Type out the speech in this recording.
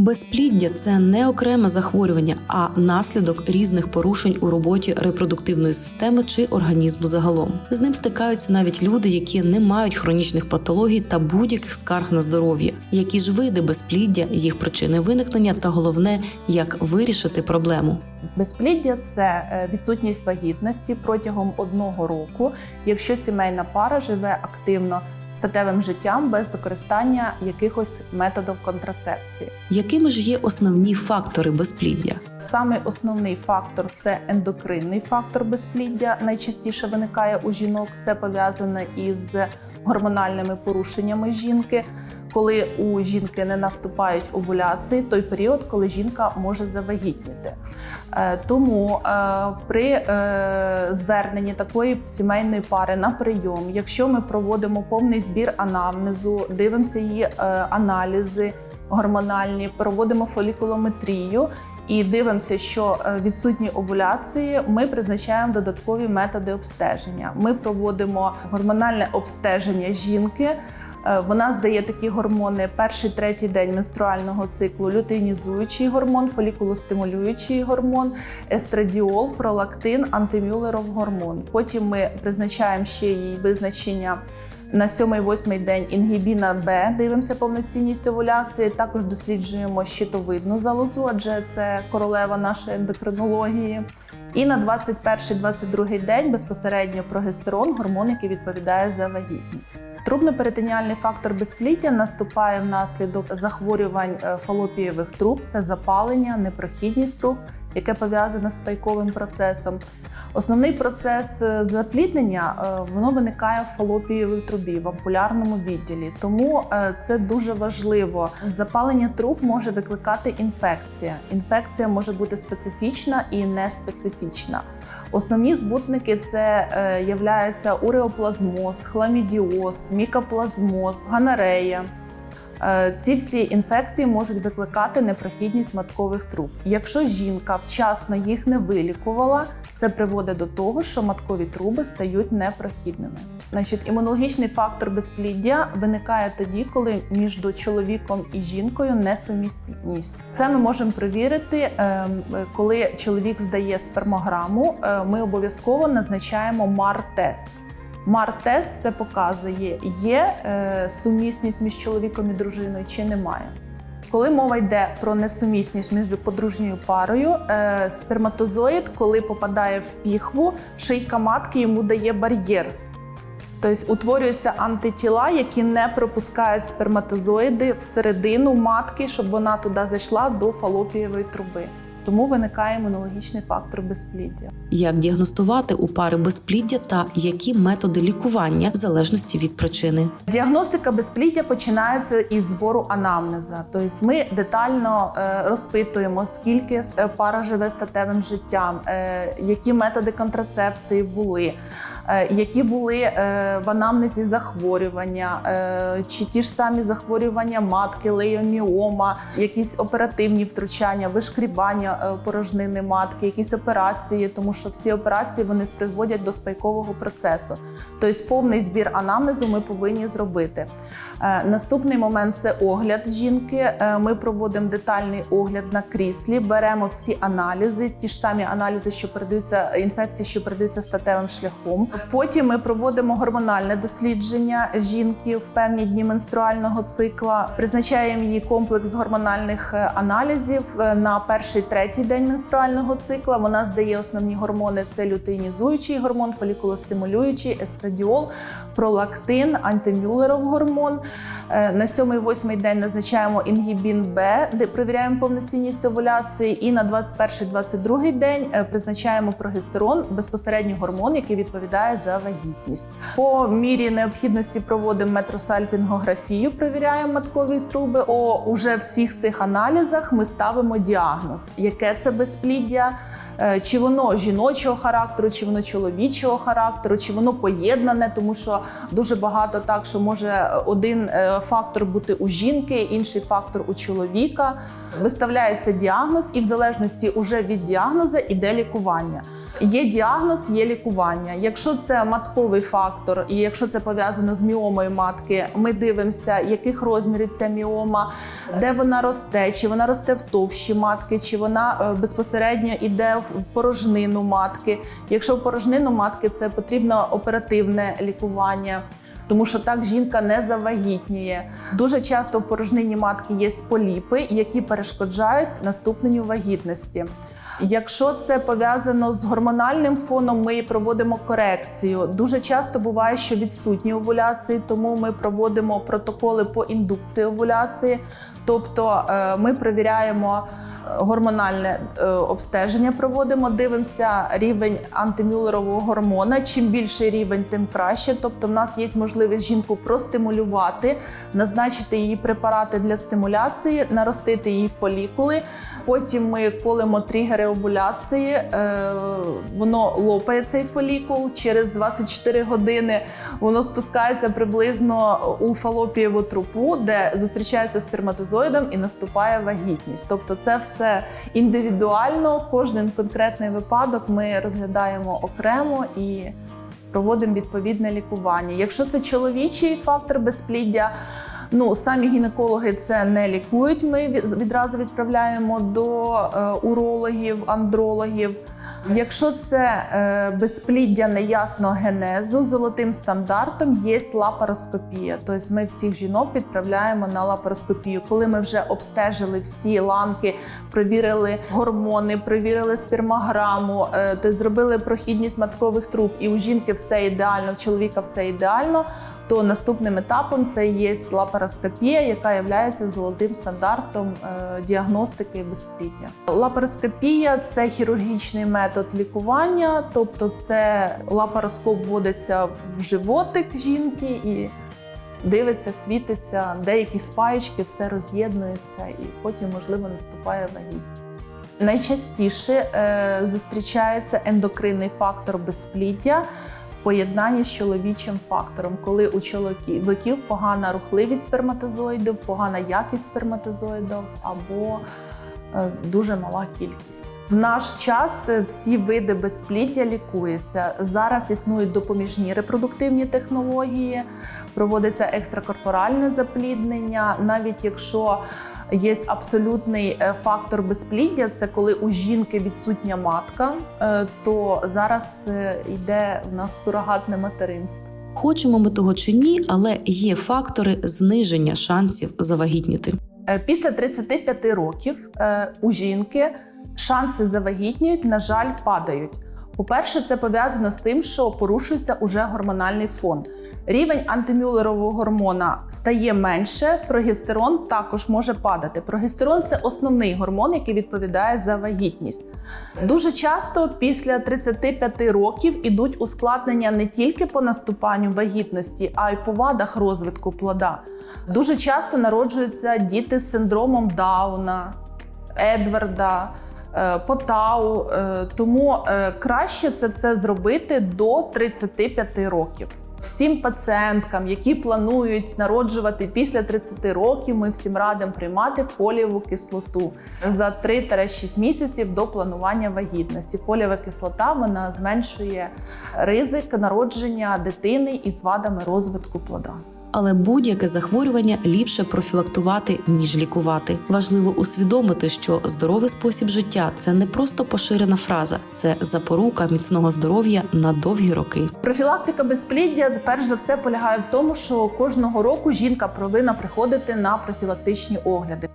Безпліддя це не окреме захворювання, а наслідок різних порушень у роботі репродуктивної системи чи організму загалом. З ним стикаються навіть люди, які не мають хронічних патологій та будь-яких скарг на здоров'я. Які ж види безпліддя, їх причини виникнення та головне, як вирішити проблему. Безпліддя це е, відсутність вагітності протягом одного року, якщо сімейна пара живе активно статевим життям без використання якихось методів контрацепції. Якими ж є основні фактори безпліддя? Саме основний фактор це ендокринний фактор безпліддя. Найчастіше виникає у жінок. Це пов'язане із гормональними порушеннями жінки. Коли у жінки не наступають овуляції, той період, коли жінка може завагітніти. Е, Тому е, при е, зверненні такої сімейної пари на прийом, якщо ми проводимо повний збір анамнезу, дивимося її аналізи гормональні, проводимо фолікулометрію і дивимося, що відсутні овуляції, ми призначаємо додаткові методи обстеження. Ми проводимо гормональне обстеження жінки. Е, Вона здає такі гормони перший третій день менструального циклу, лютеїнізуючий гормон, фолікулостимулюючий гормон, естрадіол, пролактин, антимюлеров гормон. Потім ми призначаємо ще їй визначення. На 7-8 день інгібіна Б дивимося повноцінність овуляції. Також досліджуємо щитовидну залозу, адже це королева нашої ендокринології. І на 21-22 день безпосередньо прогестерон, гормон, який відповідає за вагітність. Трубно-перитоніальний фактор безпліддя наступає внаслідок захворювань е, фалопієвих труб, це запалення, непрохідність труб, яке пов'язане з пайковим процесом. Основний процес е, запліднення е, воно виникає в фалопієвій трубі, в ампулярному відділі. Тому це дуже важливо. Запалення труб може викликати інфекція. Інфекція може бути специфічна і неспецифічна. Основні збутники це е, являється уреоплазмоз, хламідіоз, мікоплазмоз, ганарея. Е, Ці всі інфекції можуть викликати непрохідність маткових труб. Якщо жінка вчасно їх не вилікувала, це приводить до того, що маткові труби стають непрохідними. Значить, імунологічний фактор безпліддя виникає тоді, коли між чоловіком і жінкою несумісність. Це ми можемо перевірити, ем, коли чоловік здає спермограму. е, Ми обов'язково назначаємо МАР-тест. Мар-тест це показує, є е, сумісність між чоловіком і дружиною чи немає. Коли мова йде про несумісність між подружньою парою, е, сперматозоїд, коли попадає в піхву, шийка матки йому дає бар'єр. Тобто утворюються антитіла, які не пропускають сперматозоїди всередину матки, щоб вона туди зайшла до фалопієвої труби. Тому виникає імунологічний фактор безпліддя. Як діагностувати у пари безпліддя та які методи лікування в залежності від причини? Діагностика безпліддя починається із збору анамнеза. Тобто ми детально е, розпитуємо, скільки е, пара живе статевим життям, е, які методи контрацепції були, які були в анамнезі захворювання, чи ті ж самі захворювання матки, лейоміома, якісь оперативні втручання, вишкрібання порожнини матки, якісь операції, тому всі операції вони призводять до спайкового процесу. Тобто повний збір анамнезу ми повинні зробити. Е, Наступний момент це огляд жінки. Е, Ми проводимо детальний огляд на кріслі, беремо всі аналізи, ті ж самі аналізи, що передаються інфекції, що передаються статевим шляхом. Потім ми проводимо гормональне дослідження жінки в певні дні менструального цикла. Призначаємо її комплекс гормональних е, аналізів на перший третій день менструального цикла. Вона здає основні гормони: це лютеїнізуючий гормон, фолікулостимулюючий, естрадіол, пролактин, антимюлеров гормон. Е, На 7-8 день назначаємо інгібін Б, де перевіряємо повноцінність овуляції. І на 21-22 день е, призначаємо прогестерон, безпосередньо гормон, який відповідає за вагітність. По мірі необхідності проводимо метросальпінгографію, перевіряємо маткові труби. О уже всіх цих аналізах ми ставимо діагноз, яке це безпліддя. Е, Чи воно жіночого характеру, чи воно чоловічого характеру, чи воно поєднане, тому що дуже багато так, що може один е, фактор бути у жінки, інший фактор у чоловіка. Виставляється діагноз, і в залежності уже від діагнозу іде лікування. Є діагноз, є лікування. Якщо це матковий фактор, і якщо це пов'язано з міомою матки, ми дивимося, яких розмірів ця міома, де вона росте, чи вона росте в товщі матки, чи вона е, безпосередньо йде в порожнину матки. Якщо в порожнину матки, це потрібно оперативне лікування. Тому що так жінка не завагітнює. Дуже часто в порожнині матки є поліпи, які перешкоджають наступненню вагітності. Якщо це пов'язано з гормональним фоном, ми проводимо корекцію. Дуже часто буває, що відсутні овуляції, тому ми проводимо протоколи по індукції овуляції. Тобто е, ми перевіряємо е, гормональне е, обстеження, проводимо, дивимося рівень антимюлерового гормона. Чим більший рівень, тим краще. Тобто, в нас є можливість жінку простимулювати, назначити її препарати для стимуляції, наростити її фолікули. Потім ми колемо тригери овуляції, е, воно лопає цей фолікул. Через 24 години воно спускається приблизно у фалопієву трупу, де зустрічається з сперматозоїдом і наступає вагітність. Тобто, це все індивідуально. Кожен конкретний випадок ми розглядаємо окремо і проводимо відповідне лікування. Якщо це чоловічий фактор безпліддя. Ну, самі гінекологи це не лікують. Ми відразу відправляємо до е, урологів, андрологів. Якщо це е, безпліддя неясного генезу, золотим стандартом є лапароскопія. Тобто ми всіх жінок відправляємо на лапароскопію. Коли ми вже обстежили всі ланки, провірили гормони, провірили спермограму, е, тобто зробили прохідність маткових труб, і у жінки все ідеально, в чоловіка все ідеально то наступним етапом це є лапароскопія, яка є золотим стандартом е, діагностики безпліддя. Лапароскопія це хірургічний метод лікування, тобто це лапароскоп вводиться в животик жінки і дивиться, світиться, деякі спаєчки, все роз'єднується, і потім, можливо, наступає вагітність. Найчастіше е, зустрічається ендокринний фактор безпліддя в поєднанні з чоловічим фактором, коли у чоловіків погана рухливість сперматозоїдів, погана якість сперматозоїдів або е, дуже мала кількість. В наш час е, всі види безпліддя лікуються. Зараз існують допоміжні репродуктивні технології, проводиться екстракорпоральне запліднення, навіть якщо Є абсолютний е, фактор безпліддя, це коли у жінки відсутня матка, е, то зараз е, йде в нас сурогатне материнство. Хочемо ми того чи ні, але є фактори зниження шансів завагітніти. Після 35 років у жінки шанси завагітніють, на жаль, падають. По-перше, це пов'язано з тим, що порушується уже гормональний фон. Рівень антимюлерового гормона стає менше, прогестерон також може падати. Прогестерон це основний гормон, який відповідає за вагітність. Дуже часто після 35 років ідуть ускладнення не тільки по наступанню вагітності, а й по вадах розвитку плода. Дуже часто народжуються діти з синдромом Дауна, Едварда. Е, Потау, Е, тому е, краще це все зробити до 35 років. Всім пацієнткам, які планують народжувати після 30 років, ми всім радимо приймати фолієву кислоту за 3-6 місяців до планування вагітності. Фолієва кислота вона зменшує ризик народження дитини із вадами розвитку плода. Але будь-яке захворювання ліпше профілактувати ніж лікувати. Важливо усвідомити, що здоровий спосіб життя це не просто поширена фраза, це запорука міцного здоров'я на довгі роки. Профілактика безпліддя перш за все полягає в тому, що кожного року жінка повинна приходити на профілактичні огляди.